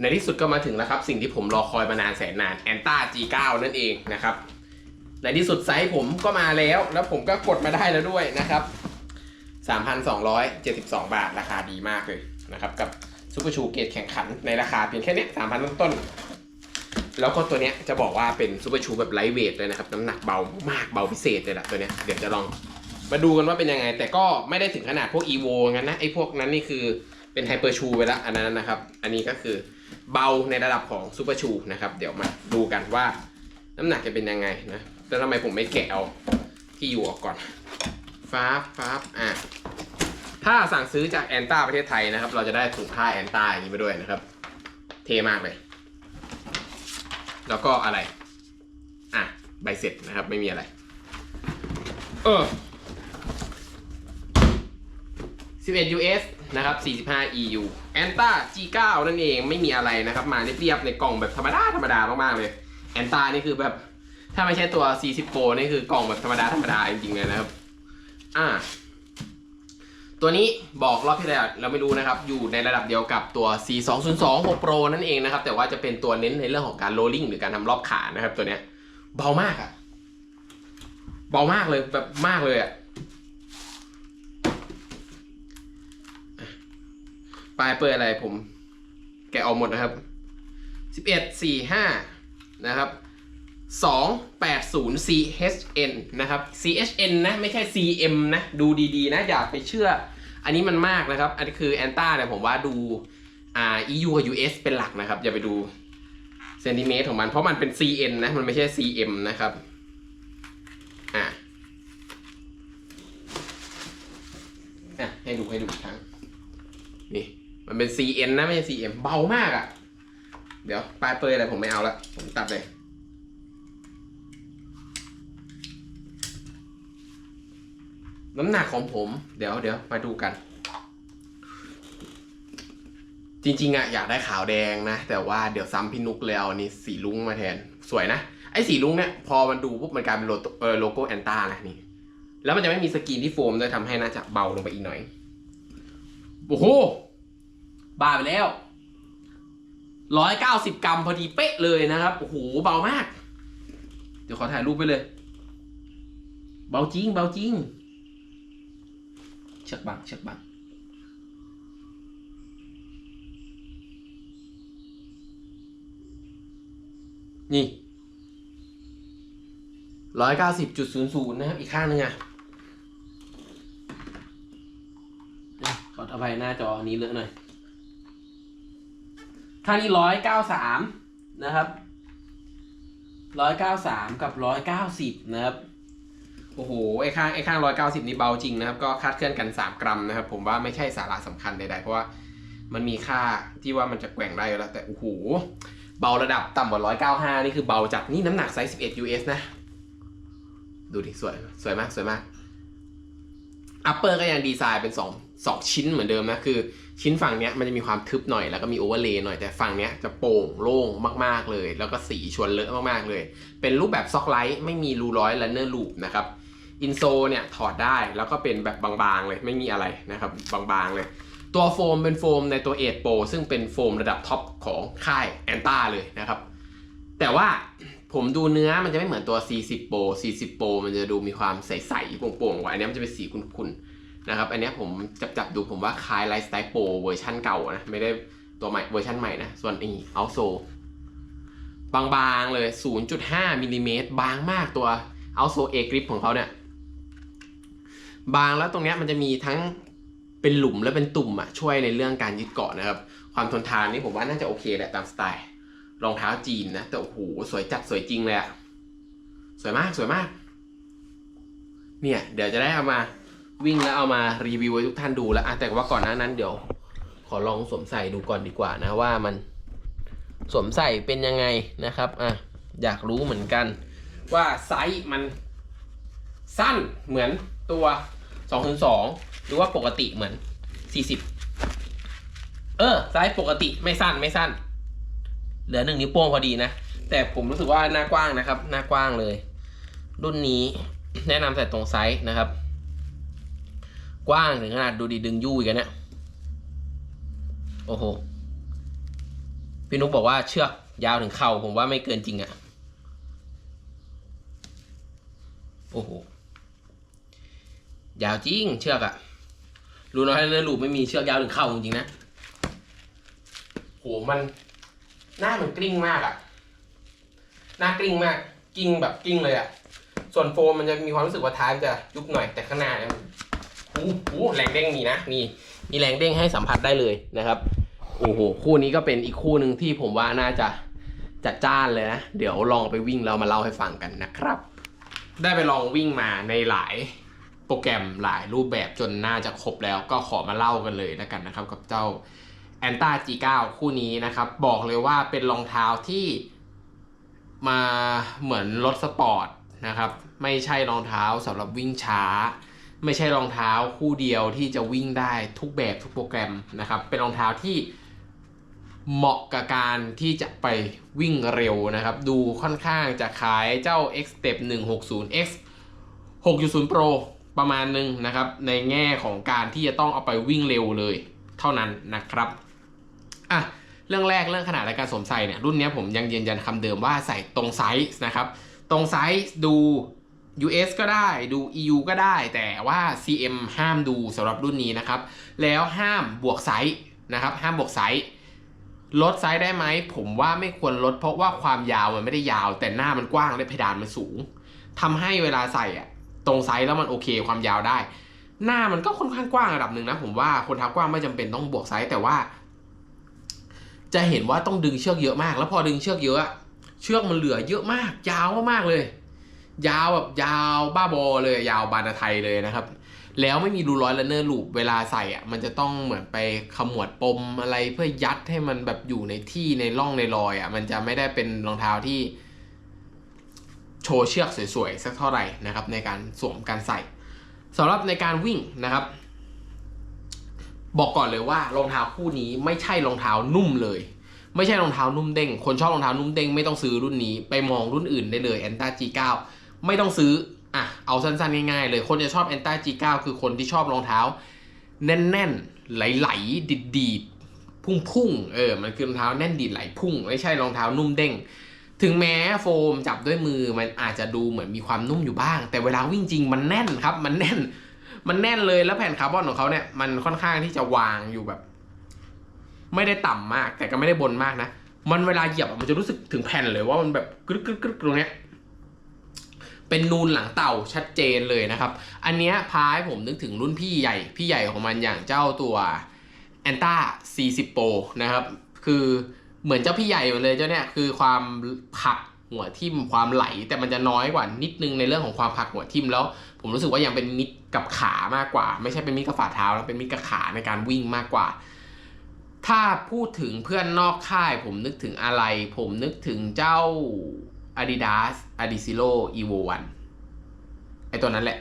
ในที่สุดก็มาถึงแล้วครับ สิ่งที่ผมรอคอยมานานแสนนานแอนต้า G9 นั่นเองนะครับ ในที่สุดไซส์ผมก็มาแล้ว แล้วผมก็กดมาได้แล้วด้วยนะครับ 3,272 บาทราคาดีมากเลยนะครับ กับซูเปอร์ชูเกตแข่งขันในราคาเพียงแค่นี้ย3,000ต้นๆแล้วก็ตัวเนี้ยจะบอกว่าเป็นซูเปอร์ชูแบบไลท์เวทเลยนะครับน้ำหนักเบามากเบาพิเศษเลยแหละตัวเนี้ยเดี๋ยวจะลองมาดูกันว่าเป็นยังไง แต่ก็ไม่ได้ถึงขนาดพวก EVO งั้นนะไอ้พวกนั้นนี่คือเป็นไฮเปอร์ชูไปล้วอันนั้นนะครับ อันนี้ก็คือ เบาในระดับของซูเปอร์ชูนะครับ เดี๋ยวมาดูกันว่าน้ำหนักจะเป็นยังไงนะแล้วทำไมผมไม่แกะเอาที่อยู่ออกก่อนฟ้าฟ้าอะถ้าสั่งซื้อจากแอนต้าประเทศไทยนะครับ เราจะได้ถุงผ้าแอนต้าอย่างนี้ไปด้วยนะครับ เทมากเลย แล้วก็อะไร อะ ใบเสร็จนะครับ ไม่มีอะไร เออ11 US นะครับ 45 EU แอนต้า G9 นั่นเองไม่มีอะไรนะครับ มาเรียบๆในกล่องแบบธรรมดาธรรมดามากๆเลยแอนต้านี่คือแบบถ้าไม่ใช่ตัว 40 Pro นี่คือกล่องแบบธรรมดาธรรมดาจริงๆเลยนะครับ อ่า ตัวนี้บอกรอบที่แล้วเราไม่รู้นะครับ อยู่ในระดับเดียวกับตัว C 2 0 2 6 Pro นั่นเองนะครับ แต่ว่าจะเป็นตัวเน้นในเรื่องของการโรลลิ่งหรือการทำรอบขานะครับ ตัวเนี้ยเบามากอะเบามากเลยแบบมากเลยอะ ปลายเปิดอะไรผม แกะออกหมดนะครับ11 4 5นะครับ280 CHN นะครับ CHN นะ ไม่ใช่ CM นะ ดูดีๆ นะ อย่าไปเชื่อ อันนี้มันมากนะครับ อันนี้คือแอนต้าเนี่ยผมว่าดูอ่า EU กับ US เป็นหลักนะครับ อย่าไปดูเซนติเมตรของมันเพราะมันเป็น CN นะ มันไม่ใช่ CM นะครับอะอะให้ดูให้ดูอีกครั้ง มันเป็น CN นะไม่ใช่ CM เบามากอะ่ะ เดี๋ยวปลายเปยอะไรผมไม่เอาละผมตัดเลย น้ำหนักของผม เดี๋ยวเดี๋ยวมาดูกัน จริงๆอะอยากได้ขาวแดงนะ แต่ว่าเดี๋ยวซ้ำพี่นุกเลยเอาอันนี้สีลุ้งมาแทน สวยนะ ไอ้สีลุ้งเนี่ยพอมันดูปุ๊บมันกลายเป็นโลโก้โลโก้แอนต้านะนี่แล้วมันจะไม่มีสกรีนที่โฟมด้วยทำให้น่าจะเบาลงไปอีกหน่อย โอ้โห บ้าไปแล้วร้อยเก้าสิบกรัมพอดีเป๊ะเลยนะครับ โอ้โห เบามาก เดี๋ยวขอถ่ายรูปไปเลย เบาจริง เบาจริง เชือกบังเชือกบังนี่ร้อยเก้าสิบจุดศูนย์ศูนย์นะครับ อีกข้างหนึงอะอะขออภัยหน้าจอนี้เลอะหน่อย ข้านี้ร้อยเก้าสามนะครับร้อยเก้าสามกับร้อยเก้าสิบนะครับโอ้โหไอ้ข้างไอ้ข้างร้อยเก้าสิบนี่เบาจริงนะครับ ก็คาดเคลื่อนกันสามกรัมนะครับ ผมว่าไม่ใช่สาระสำคัญใดๆเพราะว่ามันมีค่าที่ว่ามันจะแกว่งได้อยู่แล้ว แต่โอ้โหเบาระดับต่ำกว่าร้อยเก้าห้านี่คือเบาจัดนี่น้ำหนักไซส์สิบเอ็ด US นะ ดูดิสวยสวยมากสวยมากอัปเปอร์ก็ยังดีไซน์เป็นสอง สองชิ้นเหมือนเดิมนะคือชิ้นฝั่งเนี้ยมันจะมีความทึบหน่อยแล้วก็มีโอเวอร์เลย์หน่อยแต่ฝั่งเนี้ยจะโปร่งโล่งมากๆเลย แล้วก็สีชวนเลอะมากๆเลย เป็นรูปแบบซ็อกไลท์ไม่มีรูร้อยและเนอร์ลูปนะครับอินโซเนี่ยถอดได้แล้วก็เป็นแบบบางๆเลยไม่มีอะไรนะครับบางๆเลย ตัวโฟมเป็นโฟมในตัวเอทโปรซึ่งเป็นโฟมระดับท็อปของค่ายแอนต้าเลยนะครับแต่ว่าผมดูเนื้อมันจะไม่เหมือนตัว 40 Pro 40 Pro มันจะดูมีความใสๆโปร่งๆกว่าอันนี้มันจะเป็นสีขุ่นๆ นะครับอันนี้ผมจับจับดูผมว่าคล้ายไลฟ์สไตล์โปรเวอร์ชันเก่านะ ไม่ได้ตัวใหม่เวอร์ชันใหม่นะ ส่วนอีเอาโซบางๆเลย 0.5มิลลิเมตรบางมากตัวเอาโซเอกริปของเขาเนี่ย บางแล้วตรงเนี้ยมันจะมีทั้งเป็นหลุมและเป็นตุ่มอะช่วยในเรื่องการยึดเกาะนะครับ ความทนทานนี่ผมว่าน่าจะโอเคแหละตามสไตล์รองเท้าจีนนะ แต่โอ้โหสวยจัดสวยจริงเลยอะสวยมากสวยมาก เนี่ย เดี๋ยวจะได้เอามา วิ่งแล้วเอามารีวิวให้ทุกท่านดูแล้วอะแต่ว่าก่อนหน้านั้นเดี๋ยว ขอลองสวมใส่ดูก่อนดีกว่านะว่ามันสวมใส่เป็นยังไงนะครับอะอยากรู้เหมือนกัน ว่าไซส์มันสั้นเหมือนตัว202หรือว่าปกติเหมือน 40 เออไซส์ปกติไม่สั้นไม่สั้น เหลือหนึ่งนิ้วโป้งพอดีนะ แต่ผมรู้สึกว่าหน้ากว้างนะครับ หน้ากว้างเลย รุ่นนี้แนะนำใส่ตรงไซส์นะครับ กว้างถึงขนาดดูดีดึงยู่อีกันเนี่ยโอ้โห พี่นุกบอกว่าเชือกยาวถึงเข่าผมว่าไม่เกินจริงอะโอ้โห ยาวจริงเชือกอะรู้น้อยเรือลูกไม่มีเชือกยาวถึงเข่าจริงๆนะ โหมันหน้ามันกลิ้งมากอะหน้ากลิ้งมากกลิ้งแบบกลิ้งเลยอะส่วนโฟมมันจะมีความรู้สึกว่าท้ายมันจะยุบหน่อยแต่ข้างหน้าเนี่ย มันหูหูแรงเด้งมีนะมีมีแรงเด้งให้สัมผัสได้เลยนะครับโอ้โหคู่นี้ก็เป็นอีกคู่หนึ่งที่ผมว่าน่าจะจัดจ้านเลยนะเดี๋ยวลองไปวิ่งแล้วมาเล่าให้ฟังกันนะครับ ได้ไปลองวิ่งมาในหลายโปรแกรมหลายรูปแบบจนน่าจะครบแล้วก็ขอมาเล่ากันเลยแล้วกันนะครับ กับเจ้า a n t a G9 คู่นี้นะครับ บอกเลยว่าเป็นรองเท้าที่มาเหมือนรถสปอร์ตนะครับ ไม่ใช่รองเท้าสำหรับวิ่งช้า ไม่ใช่รองเท้าคู่เดียวที่จะวิ่งได้ทุกแบบทุกโปรแกรมนะครับ เป็นรองเท้าที่เหมาะกับการที่จะไปวิ่งเร็วนะครับ ดูค่อนข้างจะคล้ายเจ้า X Step 160 X 6.0 Pro ประมาณหนึงนะครับ ในแง่ของการที่จะต้องเอาไปวิ่งเร็วเลยเท่านั้นนะครับอะเรื่องแรกเรื่องขนาดในการสวมใส่เนี่ยรุ่นนี้ผมยังยืนยันคำเดิมว่าใส่ตรงไซส์นะครับ ตรงไซส์ดู US ก็ได้ดู EU ก็ได้ แต่ว่า CM ห้ามดูสำหรับรุ่นนี้นะครับ แล้วห้ามบวกไซส์นะครับ ห้ามบวกไซส์ลดไซส์ได้ไหม ผมว่าไม่ควรลดเพราะว่าความยาวมันไม่ได้ยาว แต่หน้ามันกว้างและเพดานมันสูงทำให้เวลาใส่อะตรงไซส์แล้วมันโอเคความยาวได้ หน้ามันก็ค่อนข้างกว้างระดับหนึ่งนะผมว่าคนเท้ากว้างไม่จำเป็นต้องบวกไซส์แต่ว่า จะเห็นว่าต้องดึงเชือกเยอะมาก แล้วพอดึงเชือกเยอะอะเชือกมันเหลือเยอะมาก ยาวมากๆเลย ยาวแบบยาวบ้าบอเลยยาวบานาไทยเลยนะครับ แล้วไม่มีรูร้อยและเนอร์ลูปเวลาใส่อะมันจะต้องเหมือนไปขมวดปมอะไรเพื่อยัดให้มันแบบอยู่ในที่ในร่องในรอยอะมันจะไม่ได้เป็นรองเท้าที่ โชว์เชือกสวยๆสักเท่าไหร่นะครับ ในการสวมการใส่สำหรับในการวิ่งนะครับ บอกก่อนเลยว่ารองเท้าคู่นี้ไม่ใช่รองเท้านุ่มเลยไม่ใช่รองเท้านุ่มเด้ง คนชอบรองเท้านุ่มเด้งไม่ต้องซื้อรุ่นนี้ ไปมองรุ่นอื่นได้เลย a n t a G9 ไม่ต้องซื้ออะเอาสั้นๆง่ายๆเลยคนจะชอบ a n t a G9 คือคนที่ชอบรองเท้า แน่นๆ ไหลๆดีดๆ พุ่งๆเออมันคือรองเท้าแน่นดีดไหลพุ่ง ไม่ใช่รองเท้านุ่มเด้งถึงแม้โฟมจับด้วยมือมันอาจจะดูเหมือนมีความนุ่มอยู่บ้าง แต่เวลาวิ่งจริงมันแน่นครับ มันแน่น มันแน่นเลยแล้วแผ่นคาร์บอนของเขาเนี่ยมันค่อนข้างที่จะวางอยู่แบบ ไม่ได้ต่ำมาก แต่ก็ไม่ได้บนมากนะ มันเวลาเหยียบมันจะรู้สึกถึงแผ่นเลยว่ามันแบบกรึกกรึกกรึกตรงเนี้ย เป็นนูนหลังเต่าชัดเจนเลยนะครับ อันเนี้ยพาให้ผมนึกถึงรุ่นพี่ใหญ่ พี่ใหญ่ของมันอย่างเจ้าตัว a n t a 40 Pro นะครับ คือเหมือนเจ้าพี่ใหญ่หมดเลยเจ้าเนี่ยคือความผักหัวทิ่มความไหล แต่มันจะน้อยกว่านิดนึงในเรื่องของความผักหัวทิ่มแล้ว ผมรู้สึกว่ายังเป็นมิดกับขามากกว่า ไม่ใช่เป็นมิดกับฝ่าเท้าแล้วเป็นมิดกับขาในการวิ่งมากกว่า ถ้าพูดถึงเพื่อนนอกค่าย ผมนึกถึงอะไร ผมนึกถึงเจ้า Adidas Adizero Evo 1ไอตัวนั้นแหละ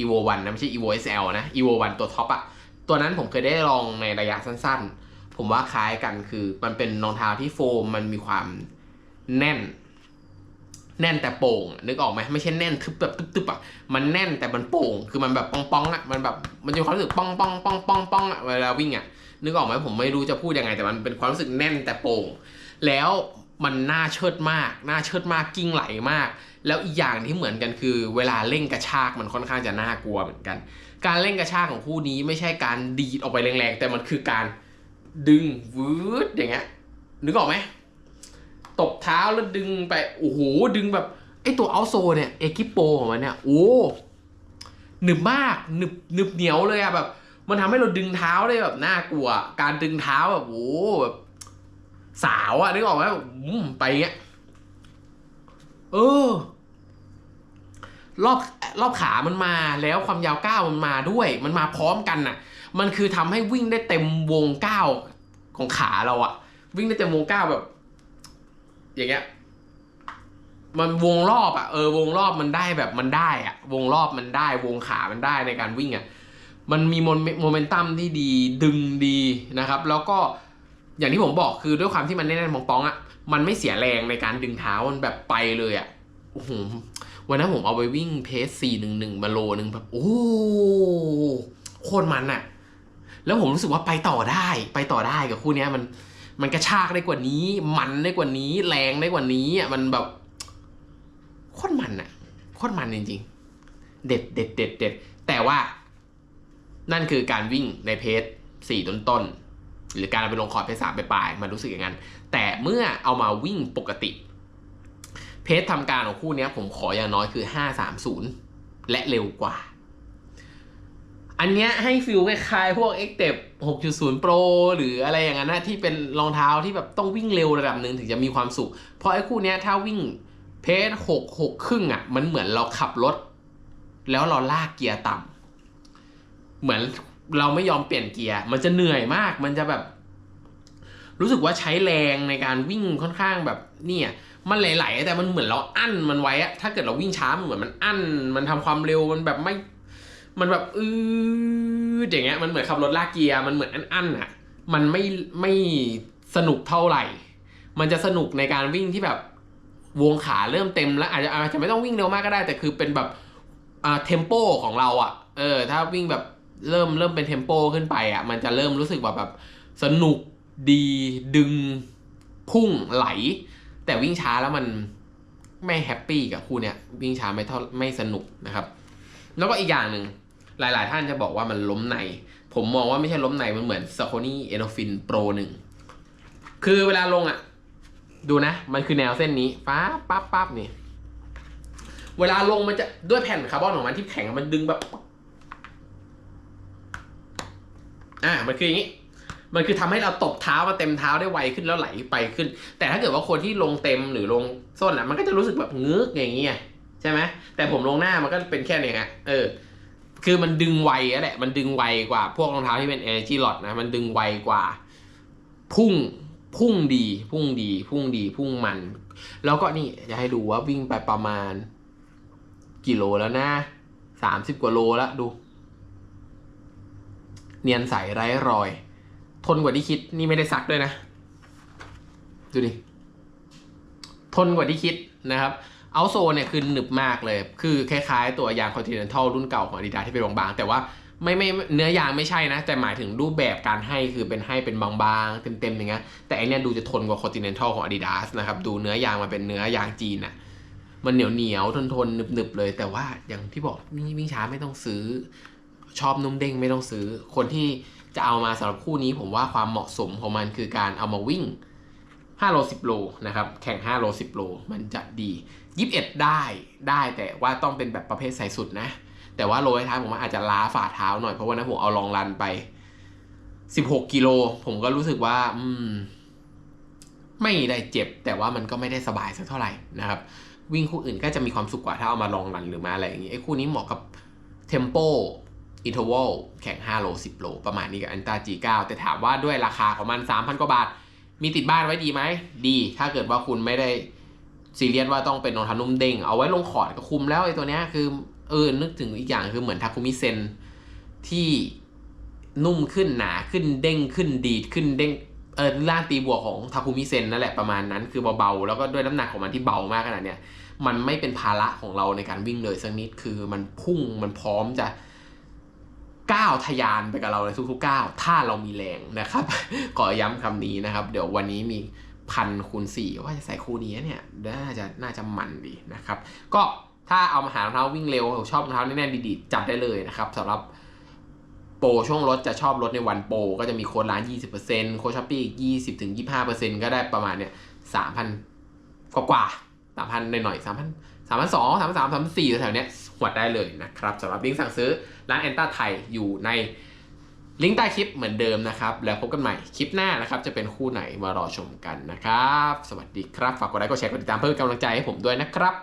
Evo 1นะไม่ใช่ Evo SL นะ Evo 1ตัวท็อปอะตัวนั้นผมเคยได้ลองในระยะสั้นๆ ผมว่าคล้ายกันคือมันเป็นรองเท้าที่โฟมมันมีความแน่น แน่นแต่โป่ง นึกออกไหมไม่ใช่แน่นทึบแบบตึบๆอะมันแน่นแต่มันโป่ง คือมันแบบปองๆอะมันแบบมันจะความรู้สึกปองปองปองปองปองอะเวลาวิ่งอะนึกออกไหมผมไม่รู้จะพูดยังไงแต่มันเป็นความรู้สึกแน่นแต่โป่ง แล้ว มันน่าเชิดมากน่าเชิดมากกิ้งไหลมาก แล้วอีกอย่างที่เหมือนกันคือ เวลาเร่งกระชากมันค่อนข้างจะน่ากลัวเหมือนกัน การเร่งกระชากของคู่นี้ไม่ใช่การดีดออกไปแรงๆ แต่มันคือการดึงวืดอย่างเงี้ยนึกออกไหมตบเท้าแล้วดึงไปโอ้โหดึงแบบไอตัวเอาโซเนี่ยเอกิโปของมันเนี่ยโอ้หนึบมากหนึบหนึบเหนียวเลยอะแบบ มันทำให้เราดึงเท้าได้แบบน่ากลัว การดึงเท้าแบบโอ้แบบ สาวอะนึกออกไหมแบบอืมไปเงี้ยเออ รอบรอบขามันมาแล้วความยาวก้าวมันมาด้วย มันมาพร้อมกันน่ะ มันคือทำให้วิ่งได้เต็มวงก้าวของขาเราอะวิ่งได้เต็มวงก้าวแบบ อย่างเงี้ยมันวงรอบอะเออวงรอบมันได้แบบมันได้อะวงรอบมันได้วงขามันได้ในการวิ่งอะมันมีโมเมนตัมที่ดีดึงดีนะครับ แล้วก็ อย่างที่ผมบอกคือด้วยความที่มันแน่นๆปองๆองอะมันไม่เสียแรงในการดึงเท้ามันแบบไปเลยอะโอ้โหวันนั้นผมเอาไปวิ่งเพสสี่หนึ่งหนึ่งมาโลหนึ่งแบบโอ้โคตรมันอะแล้วผมรู้สึกว่าไปต่อได้ ไปต่อได้กับคู่เนี้ยมันมันกระชากได้กว่านี้ มันได้กว่านี้ แรงได้กว่านี้อะมันแบบโคตรมันอะโคตรมันจริงๆ เด็ดเด็ดเด็ดเด็ดแต่ว่า นั่นคือการวิ่งในเพจสี่ต้นต้นๆ หรือการเอาไปลงคอร์ดเพจสามไปปลายมันรู้สึกอย่างนั้น แต่เมื่อเอามาวิ่งปกติ เพจทำการของคู่นี้ผมขออย่างน้อยคือห้าสามศูนย์และเร็วกว่า อันเนี้ยให้ฟิลคล้ายๆพวก x t e p 6.0 Pro หรืออะไรอย่างนั้นนะที่เป็นรองเท้าที่แบบต้องวิ่งเร็วระดับหนึ่งถึงจะมีความสุข เพราะไอ้คู่นี้ถ้าวิ่งเพจหกหกครึ่งอะมันเหมือนเราขับรถ แล้วเราลากเกียร์ต่ำเหมือน เราไม่ยอมเปลี่ยนเกียร์ มันจะเหนื่อยมาก มันจะแบบ รู้สึกว่าใช้แรงในการวิ่งค่อนข้างแบบเนี่ยมันไหลๆแต่มันเหมือนเราอั้นมันไว้อะถ้าเกิดเราวิ่งช้ามันเหมือนมันอั้น มันทำความเร็วมันแบบไม่ มันแบบอืออย่างเงี้ย มันเหมือนขับรถลากเกียร์ มันเหมือนอั้นๆอะมันไม่ไม่สนุกเท่าไหร่ มันจะสนุกในการวิ่งที่แบบวงขาเริ่มเต็มแล้ว อาจจะอาจจะไม่ต้องวิ่งเร็วมากก็ได้ แต่คือเป็นแบบอ่าเทมโปของเราอะเออ ถ้าวิ่งแบบ เริ่มเริ่มเป็นเทมโปขึ้นไปอะมันจะเริ่มรู้สึกแบบแบบสนุกดีดึงพุ่งไหล แต่วิ่งช้าแล้วมันไม่แฮปปี้กับคู่เนี้ยวิ่งช้าไม่เท่าไม่สนุกนะครับ แล้วก็อีกอย่างหนึ่งหลาย ๆ ท่านจะบอกว่ามันล้มใน ผมมองว่าไม่ใช่ล้มในมันเหมือน s a c o n y e n o f i n Pro 1คือเวลาลงอะ ดูนะ มันคือแนวเส้นนี้ป๊าปั๊บปั๊บนี่ เวลาลงมันจะด้วยแผ่นคาร์บอนของมันที่แข็งมันดึงแบบ อ่ามันคืออย่างนี้ มันคือทำให้เราตบเท้ามาเต็มเท้าได้ไวขึ้นแล้วไหลไปขึ้น แต่ถ้าเกิดว่าคนที่ลงเต็มหรือลงส้นอะมันก็จะรู้สึกแบบงึกอย่างเงี้ยใช่ไหมแต่ผมลงหน้ามันก็เป็นแค่เนี้ยเออคือมันดึงไวอะแหละ มันดึงไวกว่าพวกรองเท้าที่เป็น energy lot นะ มันดึงไวกว่า พุ่ง พุ่งดี พุ่งดี พุ่งดี พุ่งมัน แล้วก็นี่จะให้ดูว่าวิ่งไปประมาณ กี่โลแล้วนะสามสิบกว่าโลแล้วดู เนียนใสไร้รอย ทนกว่าที่คิดนี่ไม่ได้ซักด้วยนะ ดูดิ ทนกว่าที่คิดนะครับเอาโซเนี่ยคือหนึบมากเลย คือคล้ายๆ ตัวยาง Continental รุ่นเก่าของ Adidas ที่เป็นบางๆ แต่ว่าไม่ไม่เนื้อยางไม่ใช่นะ แต่หมายถึงรูปแบบการให้คือเป็นให้เป็นบางๆ เต็มๆอย่างเงี้ยแต่อันเนี้ยดูจะทนกว่า Continental ของ Adidas นะครับ ดูเนื้อยางมันเป็นเนื้อยางจีนอะมันเหนียวเหนียวทนทนๆหนึบๆเลย แต่ว่าอย่างที่บอกวิ่งวิ่งช้าไม่ต้องซื้อ ชอบนุ่มเด้งไม่ต้องซื้อ คนที่จะเอามาสำหรับคู่นี้ผมว่าความเหมาะสมของมันคือการเอามาวิ่ง5โล10 โลนะครับ แข่ง 5 โล 10 โล มันจะดี 21 ได้ได้แต่ว่าต้องเป็นแบบประเภทใส่สุดนะ แต่ว่าโลท้ายผมว่าอาจจะล้าฝ่าเท้าหน่อยเพราะว่านะผมเอาลองรันไป 16 กิโล ผมก็รู้สึกว่า อืม ไม่ได้เจ็บ แต่ว่ามันก็ไม่ได้สบายสักเท่าไหร่นะครับ วิ่งคู่อื่นก็จะมีความสุขกว่าถ้าเอามาลองรันหรือมาอะไรอย่างงี้ไอ้คู่นี้เหมาะกับเทมโป อินเทอร์วลแข่ง 5 โล 10 โล ประมาณนี้กับอันตา G9 แต่ถามว่าด้วยราคาของมัน 3,000 กว่าบาท มีติดบ้านไว้ดีไหม ดี ถ้าเกิดว่าคุณไม่ได้ซีเรียสว่าต้องเป็นรองเท้านุ่มเด้ง เอาไว้ลงคอดก็คุมแล้วไอ้ตัวเนี้ยคือเออ นึกถึงอีกอย่างคือเหมือนทาคุมิเซนที่นุ่มขึ้นหนาขึ้นเด้งขึ้นดีดขึ้นเด้งเออล่างตีบวกของทาคุมิเซนนั่นแหละประมาณนั้นคือเบาๆ แล้วก็ด้วยน้ำหนักของมันที่เบามากขนาดเนี้ยมันไม่เป็นภาระของเราในการวิ่งเลยสักนิดคือมันพุ่งมันพร้อมจะ ก้าวทะยานไปกับเราในทุกๆก้าวถ้าเรามีแรงนะครับขอย้ำคำนี้นะครับ เดี๋ยววันนี้มีพันคูณสี่ว่าจะใส่คู่นี้เนี่ยน่าจะน่าจะมันดีนะครับ ก็ถ้าเอามาหารองเท้าวิ่งเร็วชอบรองเท้าแน่นๆดีๆจัดได้เลยนะครับสำหรับโปรช่วงลดจะชอบลดในวันโปรก็จะมีโค้ดร้าน 20%โค้ดช้อปปี้อีก 20ถึง25%ก็ได้ประมาณเนี่ย3,000 กว่ากว่าสามพันหน่อยๆสามพัน สามพันสองสามพันสามสามพันสี่แถวเนี้ยหวดได้เลยนะครับสำหรับลิงก์สั่งซื้อร้านแอนต้าไทยอยู่ในลิงก์ใต้คลิปเหมือนเดิมนะครับ แล้วพบกันใหม่คลิปหน้านะครับ จะเป็นคู่ไหนมารอชมกันนะครับ สวัสดีครับ ฝากกดไลค์กดแชร์กดติดตามเพื่อเป็นกำลังใจให้ผมด้วยนะครับ